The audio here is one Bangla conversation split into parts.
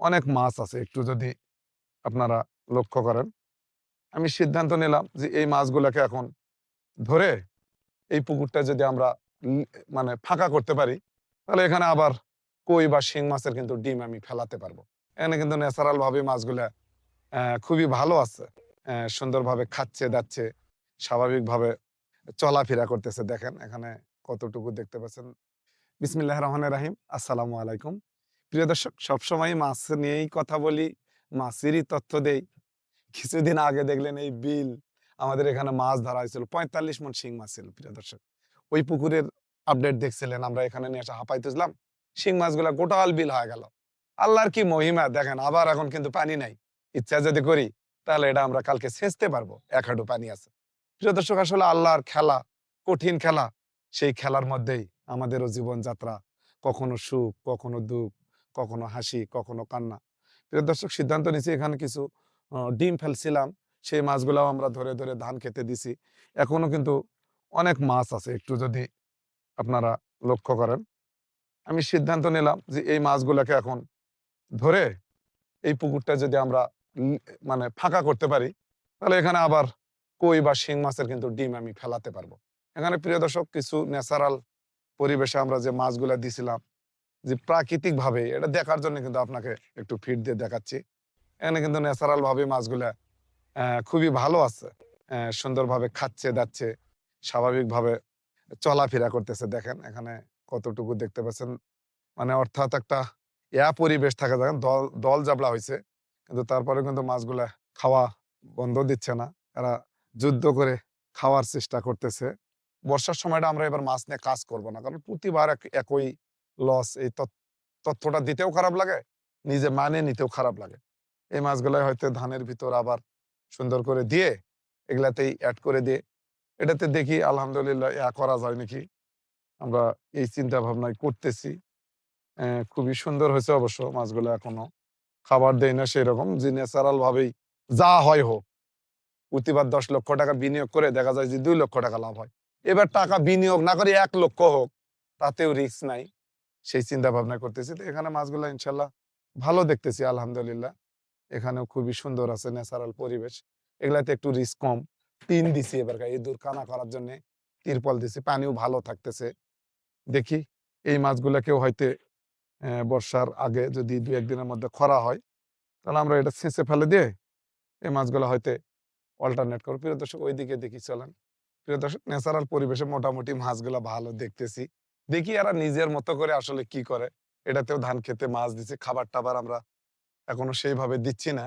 অনেক মাছ আছে, একটু যদি আপনারা লক্ষ্য করেন। আমি সিদ্ধান্ত নিলাম যে এই মাছগুলোকে এখন ধরে এই পুকুরটা যদি আমরা মানে ফাঁকা করতে পারি, তাহলে এখানে আবার কই বা শিং মাছের কিন্তু ডিম আমি ফেলাতে পারব। এখানে কিন্তু ন্যাচারাল ভাবে মাছগুলা খুবই ভালো আছে। সুন্দরভাবে খাচ্ছে, দাচ্ছে, স্বাভাবিকভাবে চলাফেরা করতেছে। দেখেন এখানে কতটুকু দেখতে পাচ্ছেন। বিসমিল্লাহ রহমান রাহিম। আসসালামু আলাইকুম। প্রিয় দর্শক সবসময় মাছ নিয়েই কথা বলি, মাছেরই তথ্য দেই। কিছুদিন আগে দেখলেন এই বিল, আমাদের এখানে মাছ ধরা হয়েছিল, পঁয়তাল্লিশ মন শিং মাছ ছিল, প্রিয় দর্শক। ওই পুকুরের আপডেট দেখছিলেন, আমরা এখানে নিয়ে এসে হাঁপাইতেছিলাম শিং মাছগুলা গোটাল বিল হয়ে গেল। আল্লাহর কি মহিমা, দেখেন আবার এখন কিন্তু পানি নাই। ইচ্ছা যদি করি, তাহলে এটা আমরা কালকে ছেঁচতে পারব, এক হাঁটু পানি আছে। প্রিয় দর্শক, আসলে আল্লাহর খেলা, কঠিন খেলা, সেই খেলার মধ্যেই আমাদেরও জীবনযাত্রা কখনো সুখ, কখনো দুঃখ কখনো হাসি, কখনো কান্না। প্রিয় দর্শক, সিদ্ধান্ত নিয়েছি এখানে কিছু ডিম ফেলছিলাম। সেই মাছগুলাও আমরা ধরে ধরে ধান খেতে দিছি। এখনও কিন্তু অনেক মাছ আছে, একটু যদি আপনারা লক্ষ্য করেন। আমি সিদ্ধান্ত নিলাম যে এই মাছগুলোকে এখন ধরে এই পুকুরটা যদি আমরা মানে ফাঁকা করতে পারি, তাহলে এখানে আবার কই বা শিং মাছের কিন্তু ডিম আমি ফেলাতে পারব। এখানে প্রিয় দর্শক, কিছু ন্যাচারাল পরিবেশে আমরা যে মাছগুলা দিছিলাম যে প্রাকৃতিক ভাবে এটা দেখার জন্য কিন্তু আপনাকে একটু ফিট দিয়ে দেখাচ্ছি। এখানে কিন্তু ন্যাচারাল ভাবে মাছগুলা খুবই ভালো আছে। সুন্দরভাবে খাচ্ছে, দাচ্ছে, স্বাভাবিকভাবে চলাফেরা করতেছে। দেখেন এখানে কতটুকু দেখতে পাচ্ছেন। মানে অর্থাৎ একটা ইয়া পরিবেশ থাকে, দেখেন দল দল জাবলা হয়েছে কিন্তু তারপরে কিন্তু মাছগুলা খাওয়া বন্ধ দিচ্ছে না। এরা যুদ্ধ করে খাওয়ার চেষ্টা করতেছে। বর্ষার সময়টা আমরা এবার মাছ নিয়ে কাজ করব না, কারণ প্রতিবার এক- একই লস এই তথ্যটা দিতেও খারাপ লাগে, নিজে মানে নিতেও খারাপ লাগে। এই মাছগুলাই হয়তো ধানের ভিতর আবার সুন্দর করে দিয়ে, এগুলাতেই অ্যাড করে দিয়ে, এটাতে দেখি আলহামদুলিল্লাহ ইয়া করা যায় নাকি। আমরা এই চিন্তা ভাবনায় করতেছি খুবই সুন্দর হয়েছে অবশ্য মাছগুলো এখনও। খাবার দেয় না সেই রকম যে ন্যাচারাল ভাবেই যা হয় হোক। প্রতিবার দশ লক্ষ টাকা বিনিয়োগ করে দেখা যায় যে দুই লক্ষ টাকা লাভ হয়। এবার টাকা বিনিয়োগ না করে এক লক্ষ হোক, তাতেও রিস্ক নাই। সেই চিন্তা ভাবনা করতেছি। তো এখানে মাছগুলো ইনশাল্লাহ ভালো দেখতেছি, আলহামদুলিল্লাহ। এখানেও খুবই সুন্দর আছে, ন্যাচারাল পরিবেশ। এগুলাতে একটু রিস্ক কম। টিন দিছি এবার এই দূর কানা করার জন্য। তিরপল দিছি, পানিও ভালো থাকতেছে। দেখি এই মাছগুলাকেও হয়তো বর্ষার আগে যদি দু একদিনের মধ্যে খরা হয়, তাহলে আমরা এটা ছেঁচে ফেলে দিয়ে এই মাছগুলো হয়তো অল্টারনেট করব। প্রিয় দর্শক, ওইদিকে দেখি চলেন। প্রিয় দর্শক, ন্যাচারাল পরিবেশে মোটামুটি মাছগুলো ভালো দেখতেছি। দেখি এরা নিজের মতো করে আসলে কি করে। এটাতেও ধান খেতে মাছ দিচ্ছে খাবার টাবার আমরা এখনও সেইভাবে দিচ্ছি না।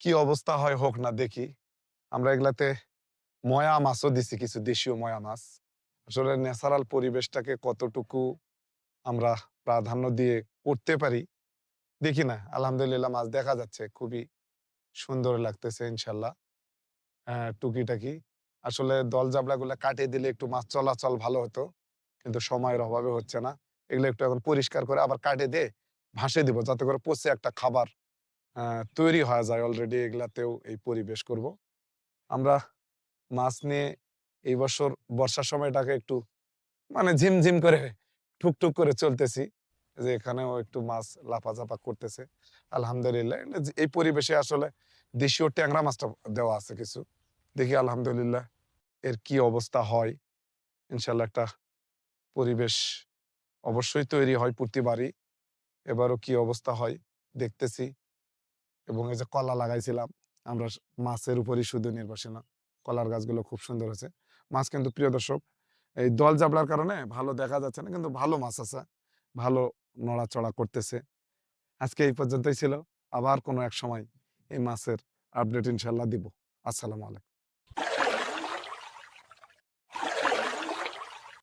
কি অবস্থা হয় হোক না, দেখি। আমরা এগুলাতে ময়া মাছও দিছি, কিছু দেশীয় ময়া মাছ। আসলে ন্যাচারাল পরিবেশটাকে কতটুকু আমরা প্রাধান্য দিয়ে করতে পারি, দেখি না। আলহামদুলিল্লাহ মাছ দেখা যাচ্ছে, খুবই সুন্দর লাগতেছে, ইনশাল্লাহ। টুকিটাকি। আসলে দল জাবলাগুলো কাটিয়ে দিলে একটু মাছ চলাচল ভালো হতো। কিন্তু সময়ের অভাবে হচ্ছে না। এগুলো একটু এখন পরিষ্কার করে আবার কাটে দিয়ে ভাসে দিব যাতে করে পচে একটা খাবার তৈরি হয়ে যায় অলরেডি এগুলাতেও এই পরিবেশ করব। আমরা মাছ নিয়ে এই বছর বর্ষার সময়টাকে একটু মানে ঝিমঝিম করে টুকটুক করে চলতেছি। যে এখানেও একটু মাছ লাফা লাফাঝাপা করতেছে। আলহামদুলিল্লাহ। এই পরিবেশে আসলে দেশীয় ট্যাংরা মাছটা দেওয়া আছে কিছু। দেখি আলহামদুলিল্লাহ এর কি অবস্থা হয়। ইনশাল্লাহ একটা পরিবেশ অবশ্যই তৈরি হয় প্রতিবারই এবারও কি অবস্থা হয় দেখতেছি। এবং এই যে কলা লাগাইছিলাম, আমরা মাছের উপরই শুধু নির্ভরশীল না, কলার গাছগুলো খুব সুন্দর হয়েছে। মাছ কিন্তু প্রিয় দর্শক, এই দল জাবলার কারণে ভালো দেখা যাচ্ছে না, কিন্তু ভালো মাছ আছে, ভালো নড়াচড়া করতেছে। আজকে এই পর্যন্তই ছিল, আবার কোনো এক সময় এই মাছের আপডেট ইনশাল্লাহ দিব। আসসালামু আলাইকুম।